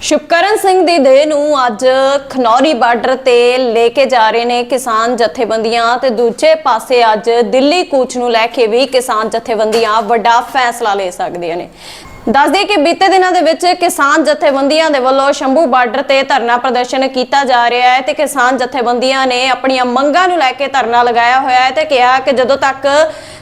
ਸ਼ੁਭਕਰਨ ਸਿੰਘ ਦੀ ਦੇਹ ਨੂੰ ਅੱਜ ਖਨੌਰੀ ਬਾਰਡਰ ਤੇ ਲੈ ਕੇ ਜਾ ਰਹੇ ਨੇ ਕਿਸਾਨ ਜਥੇਬੰਦੀਆਂ ਤੇ ਦੂਜੇ ਪਾਸੇ ਅੱਜ ਦਿੱਲੀ ਕੂਚ ਨੂੰ ਲੈ ਕੇ ਵੀ ਕਿਸਾਨ ਜਥੇਬੰਦੀਆਂ ਵੱਡਾ ਫੈਸਲਾ ਲੈ ਸਕਦੀਆਂ ਨੇ। ਦੱਸਦੇ ਕਿ ਬੀਤੇ ਦਿਨਾਂ ਦੇ ਵਿੱਚ ਕਿਸਾਨ ਜਥੇਬੰਦੀਆਂ ਦੇ ਵੱਲੋਂ ਸ਼ੰਭੂ ਬਾਰਡਰ ਤੇ ਧਰਨਾ ਪ੍ਰਦਰਸ਼ਨ ਕੀਤਾ ਜਾ ਰਿਹਾ ਹੈ ਤੇ ਕਿਸਾਨ ਜਥੇਬੰਦੀਆਂ ਨੇ ਆਪਣੀਆਂ ਮੰਗਾਂ ਨੂੰ ਲੈ ਕੇ ਧਰਨਾ ਲਗਾਇਆ ਹੋਇਆ ਹੈ ਤੇ ਕਿਹਾ ਕਿ ਜਦੋਂ ਤੱਕ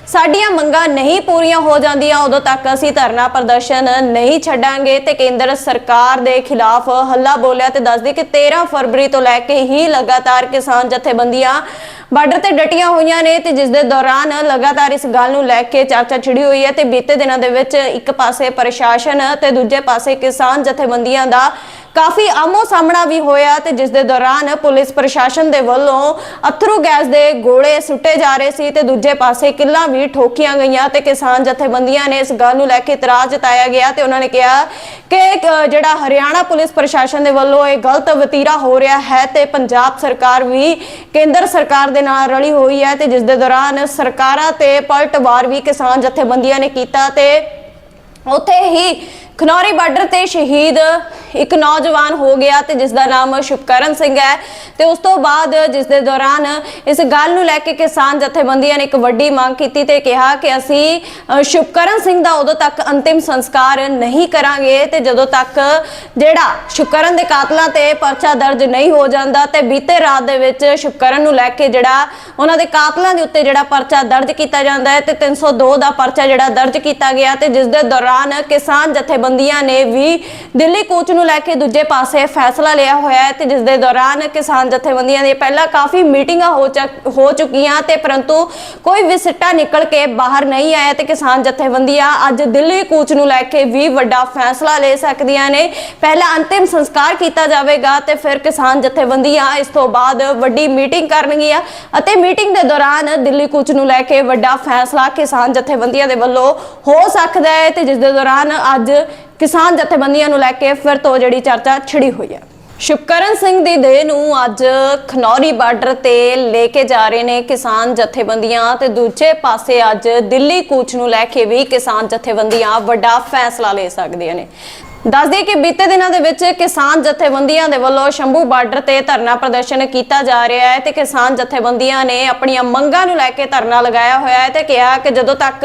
ਸਾਡੀਆਂ ਮੰਗਾਂ ਨਹੀਂ ਪੂਰੀਆਂ ਹੋ ਜਾਂਦੀਆਂ, ਉਦੋਂ ਤੱਕ ਅਸੀਂ ਧਰਨਾ ਪ੍ਰਦਰਸ਼ਨ ਨਹੀਂ ਛੱਡਾਂਗੇ ਤੇ ਕੇਂਦਰ ਸਰਕਾਰ ਦੇ ਖਿਲਾਫ ਹੱਲਾ ਬੋਲਿਆ ਤੇ ਦੱਸਦੀ ਕਿ 13 ਫਰਵਰੀ ਤੋਂ ਲੈ ਕੇ ਹੀ ਲਗਾਤਾਰ ਕਿਸਾਨ ਜਥੇਬੰਦੀਆਂ ਬਾਰਡਰ ਤੇ ਡਟੀਆਂ ਹੋਈਆਂ ਨੇ ਤੇ ਜਿਸ ਦੇ ਦੌਰਾਨ ਲਗਾਤਾਰ ਇਸ ਗੱਲ ਨੂੰ ਲੈ ਕੇ ਚਰਚਾ ਛਿੜੀ ਹੋਈ ਹੈ ਤੇ ਬੀਤੇ ਦਿਨਾਂ ਦੇ ਵਿੱਚ ਇੱਕ ਪਾਸੇ ਪ੍ਰਸ਼ਾਸਨ ਤੇ ਦੂਜੇ ਪਾਸੇ ਕਿਸਾਨ ਜਥੇਬੰਦੀਆਂ ਦਾ ਕਾਫੀ ਆਮੋ ਸਾਹਮਣਾ ਵੀ ਹੋਇਆ ਤੇ ਜਿਸ ਦੇ ਦੌਰਾਨ ਪੁਲਿਸ ਪ੍ਰਸ਼ਾਸਨ ਦੇ ਵੱਲੋਂ ਅਥਰੂ ਗੈਸ ਦੇ ਗੋਲੇ ਸੁੱਟੇ ਜਾ ਰਹੇ ਸੀ ਤੇ ਦੂਜੇ ਪਾਸੇ ਕਿੱਲਾਂ ਵੀ ਠੋਕੀਆਂ ਗਈਆਂ ਤੇ ਕਿਸਾਨ ਜਥੇਬੰਦੀਆਂ ਨੇ ਇਸ ਗੱਲ ਨੂੰ ਲੈ ਕੇ ਇਤਰਾਜ਼ ਜਤਾਇਆ ਗਿਆ ਤੇ ਉਹਨਾਂ ਨੇ ਕਿਹਾ ਕਿ ਜਿਹੜਾ ਹਰਿਆਣਾ ਪੁਲਿਸ ਪ੍ਰਸ਼ਾਸਨ ਦੇ ਵੱਲੋਂ ਇਹ ਗਲਤ ਵਤੀਰਾ ਹੋ ਰਿਹਾ ਹੈ ਤੇ ਪੰਜਾਬ ਸਰਕਾਰ ਵੀ ਕੇਂਦਰ ਸਰਕਾਰ ਦੇ ਨਾਲ ਰਲੀ ਹੋਈ ਹੈ ਤੇ ਜਿਸ ਦੇ ਦੌਰਾਨ ਸਰਕਾਰਾਂ ਤੇ ਪਲਟਵਾਰ ਵੀ ਕਿਸਾਨ ਜਥੇਬੰਦੀਆਂ ਨੇ ਕੀਤਾ ਤੇ ਉੱਥੇ ਹੀ ਖਨੌਰੀ ਬਾਰਡਰ ਤੇ ਸ਼ਹੀਦ ਇੱਕ ਨੌਜਵਾਨ ਹੋ ਗਿਆ ਤੇ ਜਿਸ ਦਾ ਨਾਮ ਸ਼ੁਭਕਰਨ ਸਿੰਘ ਹੈ ਤੇ ਉਸ ਤੋਂ ਬਾਅਦ ਜਿਸ ਦੇ ਦੌਰਾਨ ਇਸ ਗੱਲ ਨੂੰ ਲੈ ਕੇ ਕਿਸਾਨ ਜਥੇਬੰਦੀਆਂ ਨੇ ਇੱਕ ਵੱਡੀ ਮੰਗ ਕੀਤੀ ਤੇ ਕਿਹਾ ਕਿ ਅਸੀਂ ਸ਼ੁਭਕਰਨ ਸਿੰਘ ਦਾ ਉਦੋਂ ਤੱਕ ਅੰਤਿਮ ਸੰਸਕਾਰ ਨਹੀਂ ਕਰਾਂਗੇ ਤੇ ਜਦੋਂ ਤੱਕ ਜਿਹੜਾ ਸ਼ੁਭਕਰਨ ਦੇ ਕਾਤਲਾਂ ਤੇ ਪਰਚਾ ਦਰਜ ਨਹੀਂ ਹੋ ਜਾਂਦਾ ਤੇ ਬੀਤੇ ਰਾਤ ਦੇ ਵਿੱਚ ਸ਼ੁਭਕਰਨ ਨੂੰ ਲੈ ਕੇ ਜਿਹੜਾ ਉਹਨਾਂ ਦੇ ਕਾਤਲਾਂ ਦੇ ਉੱਤੇ ਜਿਹੜਾ ਪਰਚਾ ਦਰਜ ਕੀਤਾ ਜਾਂਦਾ ਹੈ ਤੇ 302 ਦਾ ਪਰਚਾ ਜਿਹੜਾ ਦਰਜ ਕੀਤਾ ਗਿਆ ਤੇ ਜਿਸ ਦੇ ਦੌਰਾਨ ਕਿਸਾਨ ਜਥੇਬੰਦੀਆਂ ਨੇ ਵੀ ਦਿੱਲੀ ਕੂਚ ਨੂੰ ਲੈ ਕੇ ਦੂਜੇ ਪਾਸੇ ਫੈਸਲਾ ਲਿਆ ਹੋਇਆ ਹੈ ਤੇ ਜਿਸ ਦੇ ਦੌਰਾਨ ਕਿਸਾਨ ਜਥੇਬੰਦੀਆਂ ਦੇ ਪਹਿਲਾਂ ਕਾਫੀ ਮੀਟਿੰਗਾਂ ਹੋ ਚੁੱਕੀਆਂ ਤੇ ਪਰੰਤੂ ਕੋਈ ਵੀ ਸਿੱਟਾ ਨਿਕਲ ਕੇ ਬਾਹਰ ਨਹੀਂ ਆਇਆ ਤੇ ਕਿਸਾਨ ਜਥੇਬੰਦੀਆਂ ਅੱਜ ਦਿੱਲੀ ਕੂਚ ਨੂੰ ਲੈ ਕੇ ਵੀ ਵੱਡਾ ਫੈਸਲਾ ਲੈ ਸਕਦੀਆਂ ਨੇ। ਪਹਿਲਾਂ ਅੰਤਿਮ ਸੰਸਕਾਰ ਕੀਤਾ ਜਾਵੇਗਾ ਤੇ ਫਿਰ ਕਿਸਾਨ ਜਥੇਬੰਦੀਆਂ ਇਸ ਤੋਂ ਬਾਅਦ ਵੱਡੀ ਮੀਟਿੰਗ ਕਰਨਗੀਆਂ ਅਤੇ ਮੀਟਿੰਗ ਦੇ ਦੌਰਾਨ ਦਿੱਲੀ ਕੂਚ ਨੂੰ ਲੈ ਕੇ ਵੱਡਾ ਫੈਸਲਾ ਕਿਸਾਨ ਜਥੇਬੰਦੀਆਂ ਦੇ ਵੱਲੋਂ ਹੋ ਸਕਦਾ ਹੈ ਤੇ ਜਿਸ ਦੇ ਦੌਰਾਨ ਅੱਜ ਕਿਸਾਨ ਜਥੇਬੰਦੀਆਂ ਨੂੰ ਲੈ ਕੇ ਫਿਰ ਤੋਂ ਜਿਹੜੀ ਚਰਚਾ ਛਿੜੀ ਹੋਈ ਹੈ। ਸ਼ੁਭਕਰਨ ਸਿੰਘ ਦੀ ਦੇਹ ਨੂੰ ਅੱਜ ਖਨੌਰੀ ਬਾਰਡਰ ਤੇ ਲੈ ਕੇ ਜਾ ਰਹੇ ਨੇ ਕਿਸਾਨ ਜਥੇਬੰਦੀਆਂ ਤੇ ਦੂਜੇ ਪਾਸੇ ਅੱਜ ਦਿੱਲੀ ਕੂਚ ਨੂੰ ਲੈ ਕੇ ਵੀ ਕਿਸਾਨ ਜਥੇਬੰਦੀਆਂ ਵੱਡਾ ਫੈਸਲਾ ਲੈ ਸਕਦੀਆਂ ਨੇ। ਦੱਸਦੇ ਕਿ ਬੀਤੇ ਦਿਨਾਂ ਦੇ ਵਿੱਚ ਕਿਸਾਨ ਜਥੇਬੰਦੀਆਂ ਦੇ ਵੱਲੋਂ ਸ਼ੰਭੂ ਬਾਰਡਰ ਤੇ ਧਰਨਾ ਪ੍ਰਦਰਸ਼ਨ ਕੀਤਾ ਜਾ ਰਿਹਾ ਹੈ ਤੇ ਕਿਸਾਨ ਜਥੇਬੰਦੀਆਂ ਨੇ ਆਪਣੀਆਂ ਮੰਗਾਂ ਨੂੰ ਲੈ ਕੇ ਧਰਨਾ ਲਗਾਇਆ ਹੋਇਆ ਹੈ ਤੇ ਕਿਹਾ ਕਿ ਜਦੋਂ ਤੱਕ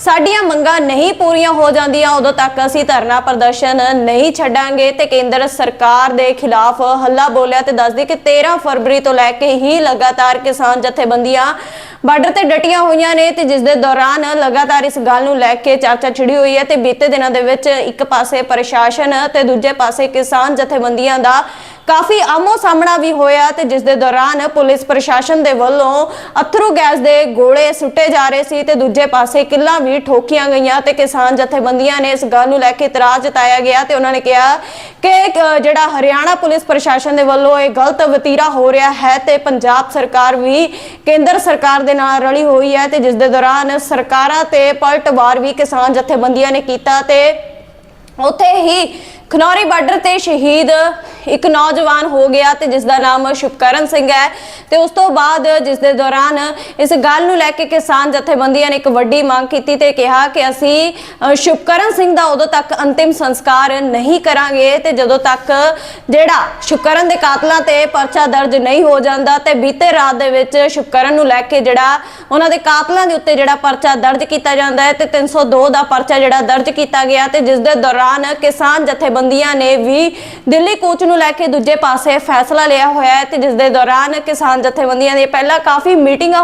ਸਾਡੀਆਂ ਮੰਗਾਂ ਨਹੀਂ ਪੂਰੀਆਂ ਹੋ ਜਾਂਦੀਆਂ, ਉਦੋਂ ਤੱਕ ਅਸੀਂ ਧਰਨਾ ਪ੍ਰਦਰਸ਼ਨ ਨਹੀਂ ਛੱਡਾਂਗੇ ਤੇ ਕੇਂਦਰ ਸਰਕਾਰ ਦੇ ਖਿਲਾਫ ਹੱਲਾ ਬੋਲਿਆ ਤੇ ਦੱਸਦੀ ਕਿ 13 ਫਰਵਰੀ ਤੋਂ ਲੈ ਕੇ ਹੀ ਲਗਾਤਾਰ ਕਿਸਾਨ ਜਥੇਬੰਦੀਆਂ ਬਾਰਡਰ ਤੇ ਡਟੀਆਂ ਹੋਈਆਂ ਨੇ ਤੇ ਜਿਸ ਦੇ ਦੌਰਾਨ ਲਗਾਤਾਰ ਇਸ ਗੱਲ ਨੂੰ ਲੈ ਕੇ ਚਰਚਾ ਛਿੜੀ ਹੋਈ ਹੈ ਤੇ ਬੀਤੇ ਦਿਨਾਂ ਦੇ ਵਿੱਚ ਇੱਕ ਪਾਸੇ ਪ੍ਰਸ਼ਾਸਨ ਤੇ ਦੂਜੇ ਪਾਸੇ ਕਿਸਾਨ ਜਥੇਬੰਦੀਆਂ ਦਾ ਕਾਫੀ ਆਮੋ ਸਾਹਮਣਾ ਵੀ ਹੋਇਆ ਤੇ ਜਿਸ ਦੇ ਦੌਰਾਨ ਪੁਲਿਸ ਪ੍ਰਸ਼ਾਸਨ ਦੇ ਵੱਲੋਂ ਅਥਰੂ ਗੈਸ ਦੇ ਗੋਲੇ ਸੁੱਟੇ ਜਾ ਰਹੇ ਸੀ ਤੇ ਦੂਜੇ ਪਾਸੇ ਕਿੱਲਾਂ ਵੀ ਠੋਕੀਆਂ ਗਈਆਂ ਤੇ ਕਿਸਾਨ ਜਥੇਬੰਦੀਆਂ ਨੇ ਇਸ ਗੱਲ ਨੂੰ ਲੈ ਕੇ ਇਤਰਾਜ਼ ਜਤਾਇਆ ਗਿਆ ਤੇ ਉਹਨਾਂ ਨੇ ਕਿਹਾ ਕਿ ਜਿਹੜਾ ਹਰਿਆਣਾ ਪੁਲਿਸ ਪ੍ਰਸ਼ਾਸਨ ਦੇ ਵੱਲੋਂ ਇਹ ਗਲਤ ਵਤੀਰਾ ਹੋ ਰਿਹਾ ਹੈ ਤੇ ਪੰਜਾਬ ਸਰਕਾਰ ਵੀ ਕੇਂਦਰ ਸਰਕਾਰ ਦੇ ਨਾਲ ਰਲੀ ਹੋਈ ਹੈ ਤੇ ਜਿਸ ਦੇ ਦੌਰਾਨ ਸਰਕਾਰਾਂ ਤੇ ਪਲਟਵਾਰ ਵੀ ਕਿਸਾਨ ਜਥੇਬੰਦੀਆਂ ਨੇ ਕੀਤਾ ਤੇ ਉੱਥੇ ਹੀ ਖਨੌਰੀ ਬਾਰਡਰ ਤੇ ਸ਼ਹੀਦ ਇੱਕ ਨੌਜਵਾਨ ਹੋ ਗਿਆ ਤੇ ਜਿਸ ਦਾ ਨਾਮ ਸ਼ੁਭਕਰਨ ਸਿੰਘ ਹੈ ਤੇ ਉਸ ਤੋਂ ਬਾਅਦ ਜਿਸ ਦੇ ਦੌਰਾਨ ਇਸ ਗੱਲ ਨੂੰ ਲੈ ਕੇ ਕਿਸਾਨ ਜਥੇਬੰਦੀਆਂ ਨੇ ਇੱਕ ਵੱਡੀ ਮੰਗ ਕੀਤੀ ਤੇ ਕਿਹਾ ਕਿ ਅਸੀਂ ਸ਼ੁਭਕਰਨ ਸਿੰਘ ਦਾ ਉਦੋਂ ਤੱਕ ਅੰਤਿਮ ਸੰਸਕਾਰ ਨਹੀਂ ਕਰਾਂਗੇ ਤੇ ਜਦੋਂ ਤੱਕ ਜਿਹੜਾ ਸ਼ੁਭਕਰਨ ਦੇ ਕਾਤਲਾਂ ਤੇ ਪਰਚਾ ਦਰਜ ਨਹੀਂ ਹੋ ਜਾਂਦਾ ਤੇ ਬੀਤੇ ਰਾਤ ਦੇ ਵਿੱਚ ਸ਼ੁਭਕਰਨ ਨੂੰ ਲੈ ਕੇ ਜਿਹੜਾ ਉਹਨਾਂ ਦੇ ਕਾਤਲਾਂ ਦੇ ਉੱਤੇ ਜਿਹੜਾ ਪਰਚਾ ਦਰਜ ਕੀਤਾ ਜਾਂਦਾ ਹੈ ਤੇ 302 ਦਾ ਪਰਚਾ ਜਿਹੜਾ ਦਰਜ ਕੀਤਾ ਗਿਆ ਤੇ ਜਿਸ ਦੇ ਦੌਰਾਨ ਕਿਸਾਨ ਜਥੇਬੰਦੀਆਂ ਨੇ ਵੀ ਦਿੱਲੀ ਕੂਚ ਨੂੰ ਲੈ ਕੇ ਦੂਜੇ ਪਾਸੇ ਫੈਸਲਾ ਲਿਆ ਹੋਇਆ ਹੈ ਤੇ ਜਿਸ ਦੇ ਦੌਰਾਨ ਕਿਸਾਨ ਜਥੇਬੰਦੀਆਂ ਦੇ ਪਹਿਲਾਂ ਕਾਫੀ ਮੀਟਿੰਗਾਂ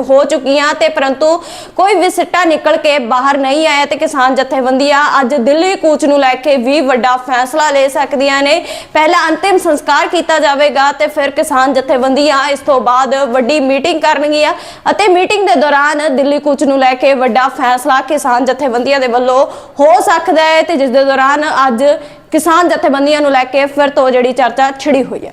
ਹੋ ਚੁੱਕੀਆਂ ਤੇ ਪਰੰਤੂ ਕੋਈ ਵੀ ਸਿੱਟਾ ਨਿਕਲ ਕੇ ਬਾਹਰ ਨਹੀਂ ਆਇਆ ਤੇ ਕਿਸਾਨ ਜਥੇਬੰਦੀਆਂ ਅੱਜ ਦਿੱਲੀ ਕੂਚ ਨੂੰ ਲੈ ਕੇ ਵੀ ਵੱਡਾ ਫੈਸਲਾ ਲੈ ਸਕਦੀਆਂ ਨੇ। ਪਹਿਲਾਂ ਅੰਤਿਮ ਸੰਸਕਾਰ ਕੀਤਾ ਜਾਵੇਗਾ ਤੇ ਫਿਰ ਕਿਸਾਨ ਜਥੇਬੰਦੀਆਂ ਇਸ ਤੋਂ ਬਾਅਦ ਵੱਡੀ ਮੀਟਿੰਗ ਕਰਨਗੀਆਂ ਅਤੇ ਮੀਟਿੰਗ ਦੇ ਦੌਰਾਨ ਦਿੱਲੀ ਕੂਚ ਨੂੰ ਲੈ ਕੇ ਵੱਡਾ ਫੈਸਲਾ ਕਿਸਾਨ ਜਥੇਬੰਦੀਆਂ ਦੇ ਵੱਲੋਂ ਹੋ ਸਕਦਾ ਹੈ ਤੇ ਜਿਸ ਦੇ ਦੌਰਾਨ ਅੱਜ ਕਿਸਾਨ ਜਥੇਬੰਦੀਆਂ ਨੂੰ ਲੈ ਕੇ ਫਿਰ ਤੋਂ ਜਿਹੜੀ ਚਰਚਾ ਛਿੜੀ ਹੋਈ ਹੈ।